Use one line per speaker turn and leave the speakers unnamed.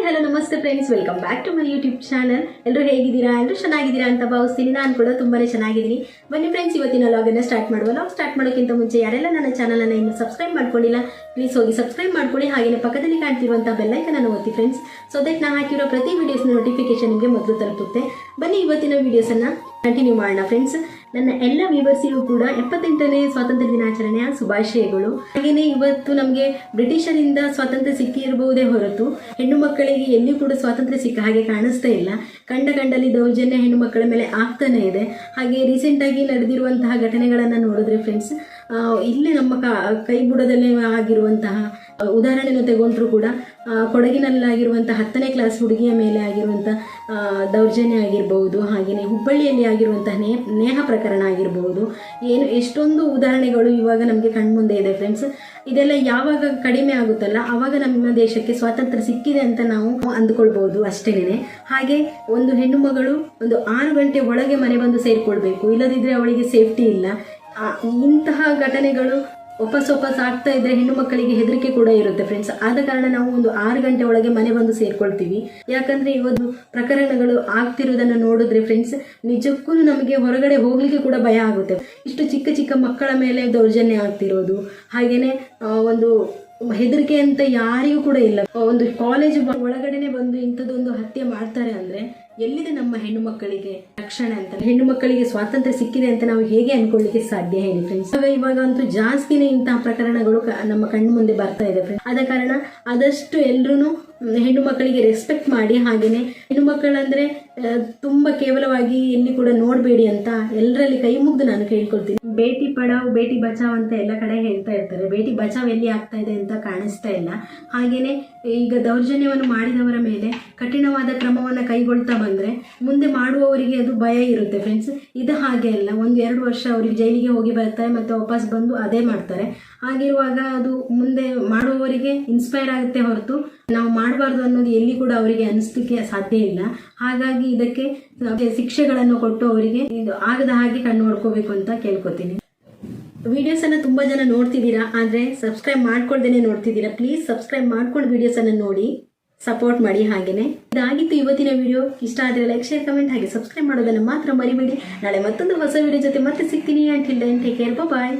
Hi hello, ನಮಸ್ತೆ friends welcome back to my YouTube channel ಎಲ್ಲರೂ ಹೇಗಿದ್ದೀರಾ? ಎಲ್ಲರೂ ಚೆನ್ನಾಗಿದ್ದೀರಾ ಅಂತ ಭಾವಿಸ್ತೀನಿ. ನಾನು ಕೂಡ ತುಂಬಾನೇ ಚೆನ್ನಾಗಿದ್ದೀನಿ. ಬನ್ನಿ ಫ್ರೆಂಡ್ಸ್ ಇವತ್ತಿನ ಲಾಗನ್ನು ಸ್ಟಾರ್ಟ್ ಮಾಡುವ. ಲಾಗ್ ಸ್ಟಾರ್ಟ್ ಮಾಡೋಕ್ಕಿಂತ ಮುಂಚೆ ಯಾರೆಲ್ಲ ನನ್ನ ಚಾನಲನ್ನು ಇನ್ನು ಸಬ್ಸ್ಕ್ರೈಬ್ ಮಾಡ್ಕೊಂಡಿಲ್ಲ ಪ್ಲೀಸ್ ಹೋಗಿ ಸಬ್ಸ್ಕ್ರೈಬ್ ಮಾಡ್ಕೊಳ್ಳಿ. ಹಾಗೆಯೇ ಪಕ್ಕದಲ್ಲಿ ಕಾಣ್ತಿರುವಂಥ ಬೆಲ್ಲೈಕನನ್ನು ಒತ್ತಿ ಫ್ರೆಂಡ್ಸ್ ಸೊ ದಟ್ ನಾನು ಹಾಕಿರೋ ಪ್ರತಿ ವೀಡಿಯೋಸ್ನ ನೋಟಿಫಿಕೇಶನ್ ನಿಮಗೆ ಮೊದಲು ತಲುಪುತ್ತೆ. ಬನ್ನಿ ಇವತ್ತಿನ ವಿಡಿಯೋಸನ್ನು ಕಂಟಿನ್ಯೂ ಮಾಡೋಣ ಫ್ರೆಂಡ್ಸ್ ನನ್ನ ಎಲ್ಲ ವ್ಯೂವರ್ಸಿಗೂ ಕೂಡ ಎಪ್ಪತ್ತೆಂಟನೇ ಸ್ವಾತಂತ್ರ್ಯ ದಿನಾಚರಣೆಯ ಶುಭಾಶಯಗಳು. ಹಾಗೇನೆ ಇವತ್ತು ನಮಗೆ ಬ್ರಿಟಿಷರಿಂದ ಸ್ವಾತಂತ್ರ್ಯ ಸಿಕ್ಕಿರಬಹುದೇ ಹೊರತು ಹೆಣ್ಣು ಮಕ್ಕಳಿಗೆ ಎಲ್ಲಿಯೂ ಕೂಡ ಸ್ವಾತಂತ್ರ್ಯ ಸಿಕ್ಕ ಹಾಗೆ ಕಾಣಿಸ್ತಾ ಇಲ್ಲ. ಕಂಡ ಕಂಡಲ್ಲಿ ದೌರ್ಜನ್ಯ ಹೆಣ್ಣು ಮಕ್ಕಳ ಮೇಲೆ ಆಗ್ತಾನೆ ಇದೆ. ಹಾಗೆ ರೀಸೆಂಟಾಗಿ ನಡೆದಿರುವಂತಹ ಘಟನೆಗಳನ್ನು ನೋಡಿದ್ರೆ ಫ್ರೆಂಡ್ಸ್ ಇಲ್ಲೇ ನಮ್ಮ ಕ- ಕೈ ಬುಡದಲ್ಲೇ ಆಗಿರುವಂತಹ ಉದಾಹರಣೆಯನ್ನು ತಗೊಂಡ್ರು ಕೂಡ ಕೊಡಗಿನಲ್ಲಾಗಿರುವಂಥ ಹತ್ತನೇ ಕ್ಲಾಸ್ ಹುಡುಗಿಯ ಮೇಲೆ ಆಗಿರುವಂಥ ದೌರ್ಜನ್ಯ ಆಗಿರಬಹುದು ಹಾಗೆಯೇ ಹುಬ್ಬಳ್ಳಿಯಲ್ಲಿ ಆಗಿರುವಂತಹ ನೇ, ನೇಹ ಪ್ರಕರಣ ಆಗಿರಬಹುದು. ಏನು, ಎಷ್ಟೊಂದು ಉದಾಹರಣೆಗಳು ಇವಾಗ ನಮಗೆ ಕಣ್ಮುಂದೆ ಇದೆ ಫ್ರೆಂಡ್ಸ್ ಇದೆಲ್ಲ ಯಾವಾಗ ಕಡಿಮೆ ಆಗುತ್ತಲ್ಲ ಆವಾಗ ನಮ್ಮ ದೇಶಕ್ಕೆ ಸ್ವಾತಂತ್ರ್ಯ ಸಿಕ್ಕಿದೆ ಅಂತ ನಾವು ಅಂದುಕೊಳ್ಬೋದು ಅಷ್ಟೇನೆ ಹಾಗೆ ಒಂದು ಹೆಣ್ಣು ಮಗಳು ಒಂದು ಆರು ಗಂಟೆ ಒಳಗೆ ಮನೆ ಬಂದು ಸೇರಿಕೊಳ್ಬೇಕು ಇಲ್ಲದಿದ್ದರೆ ಅವಳಿಗೆ ಸೇಫ್ಟಿ ಇಲ್ಲ. ಇಂತಹ ಘಟನೆಗಳು ವಾಪಸ್ ವಾಪಸ್ ಆಗ್ತಾ ಇದ್ರೆ ಹೆಣ್ಣು ಮಕ್ಕಳಿಗೆ ಹೆದರಿಕೆ ಕೂಡ ಇರುತ್ತೆ ಫ್ರೆಂಡ್ಸ್ ಆದ ಕಾರಣ ನಾವು ಒಂದು ಆರು ಗಂಟೆ ಒಳಗೆ ಮನೆ ಬಂದು ಸೇರ್ಕೊಳ್ತೀವಿ. ಯಾಕಂದ್ರೆ ಇವತ್ತು ಪ್ರಕರಣಗಳು ಆಗ್ತಿರೋದನ್ನ ನೋಡಿದ್ರೆ ಫ್ರೆಂಡ್ಸ್ ನಿಜಕ್ಕೂ ನಮಗೆ ಹೊರಗಡೆ ಹೋಗ್ಲಿಕ್ಕೆ ಕೂಡ ಭಯ ಆಗುತ್ತೆ. ಇಷ್ಟು ಚಿಕ್ಕ ಚಿಕ್ಕ ಮಕ್ಕಳ ಮೇಲೆ ದೌರ್ಜನ್ಯ ಆಗ್ತಿರೋದು. ಹಾಗೇನೆ ಒಂದು ಹೆದರಿಕೆ ಅಂತ ಯಾರಿಗೂ ಕೂಡ ಇಲ್ಲ. ಒಂದು ಕಾಲೇಜ್ ಒಳಗಡೆನೆ ಬಂದು ಇಂಥದ್ದೊಂದು ಹತ್ಯೆ ಮಾಡ್ತಾರೆ ಅಂದ್ರೆ ಎಲ್ಲಿದೆ ನಮ್ಮ ಹೆಣ್ಣು ಮಕ್ಕಳಿಗೆ ರಕ್ಷಣೆ ಅಂತ? ಹೆಣ್ಣು ಮಕ್ಕಳಿಗೆ ಸ್ವಾತಂತ್ರ್ಯ ಸಿಕ್ಕಿದೆ ಅಂತ ನಾವು ಹೇಗೆ ಅನ್ಕೊಳ್ಳಿಕ್ಕೆ ಸಾಧ್ಯ ಹೇಳಿ ಫ್ರೆಂಡ್ಸ್ ಇವಾಗ ಅಂತೂ ಜಾಸ್ತಿನೇ ಇಂತಹ ಪ್ರಕರಣಗಳು ನಮ್ಮ ಕಣ್ಣು ಮುಂದೆ ಬರ್ತಾ ಇದೆ ಫ್ರೆಂಡ್ಸ್ ಆದ ಕಾರಣ ಆದಷ್ಟು ಎಲ್ರೂ ಹೆಣ್ಣು ಮಕ್ಕಳಿಗೆ ರೆಸ್ಪೆಕ್ಟ್ ಮಾಡಿ ಹಾಗೇನೆ ಹೆಣ್ಣು ಮಕ್ಕಳಂದ್ರೆ ತುಂಬಾ ಕೇವಲವಾಗಿ ಎಲ್ಲಿ ಕೂಡ ನೋಡಬೇಡಿ ಅಂತ ಎಲ್ಲರಲ್ಲಿ ಕೈ ಮುಗ್ದು ನಾನು ಕೇಳ್ಕೊಳ್ತೀನಿ. ಬೇಟಿ ಪಡಾವ್, ಬೇಟಿ ಬಚಾವ್ ಅಂತ ಎಲ್ಲ ಕಡೆ ಹೇಳ್ತಾ ಇರ್ತಾರೆ. ಬೇಟಿ ಬಚಾವ್ ಎಲ್ಲಿ ಆಗ್ತಾ ಇದೆ ಅಂತ ಕಾಣಿಸ್ತಾ ಇಲ್ಲ. ಹಾಗೇನೆ ಈಗ ದೌರ್ಜನ್ಯವನ್ನು ಮಾಡಿದವರ ಮೇಲೆ ಕಠಿಣವಾದ ಕ್ರಮವನ್ನು ಕೈಗೊಳ್ತಾ ಬಂದ್ರೆ, ಮುಂದೆ ಮಾಡುವವರಿಗೆ ಅದು ಭಯ ಇರುತ್ತೆ ಫ್ರೆಂಡ್ಸ್ ಇದು ಹಾಗೆ ಅಲ್ಲ. ಒಂದು ಎರಡು ವರ್ಷ ಅವರಿಗೆ ಜೈಲಿಗೆ ಹೋಗಿ ಬರ್ತಾರೆ ಮತ್ತೆ ವಾಪಸ್ ಬಂದು ಅದೇ ಮಾಡ್ತಾರೆ. ಹಾಗಿರುವಾಗ ಅದು ಮುಂದೆ ಮಾಡುವವರಿಗೆ ಇನ್ಸ್ಪೈರ್ ಆಗುತ್ತೆ ಹೊರತು. ನಾವು ಮಾಡಬಾರ್ದು ಅನ್ನೋದು ಎಲ್ಲಿ ಕೂಡ ಅವರಿಗೆ ಅನಿಸ್ಲಿಕ್ಕೆ ಸಾಧ್ಯ ಇಲ್ಲ. ಹಾಗಾಗಿ ಇದಕ್ಕೆ ಶಿಕ್ಷೆಗಳನ್ನು ಕೊಟ್ಟು ಅವರಿಗೆ ಇದು ಆಗದ ಹಾಗೆ ಕಣ್ಣು ನೋಡ್ಕೋಬೇಕು ಅಂತ ಕೇಳ್ಕೊತೀನಿ. ವಿಡಿಯೋಸ್ ಅನ್ನ ತುಂಬಾ ಜನ ನೋಡ್ತಿದ್ದೀರಾ, ಆದ್ರೆ ಸಬ್ಸ್ಕ್ರೈಬ್ ಮಾಡ್ಕೊಳ್ದೇನೆ ನೋಡ್ತಿದ್ದೀರಾ ಪ್ಲೀಸ್ ಸಬ್ಸ್ಕ್ರೈಬ್ ಮಾಡ್ಕೊಂಡು ವಿಡಿಯೋಸ್ ಅನ್ನ ನೋಡಿ ಸಪೋರ್ಟ್ ಮಾಡಿ ಹಾಗೇನೆ. ಇದಾಗಿತ್ತು ಇವತ್ತಿನ ವಿಡಿಯೋ. ಇಷ್ಟ ಆದರೆ ಲೈಕ್ ಶೇರ್ ಕಮೆಂಟ್ ಹಾಗೆ ಸಬ್ಸ್ಕ್ರೈಬ್ ಮಾಡೋದನ್ನ ಮಾತ್ರ ಮರಿಬೇಡಿ. ನಾಳೆ ಮತ್ತೊಂದು ಹೊಸ ವಿಡಿಯೋ ಜೊತೆ ಮತ್ತೆ ಸಿಗ್ತೀನಿ. Until then take care bye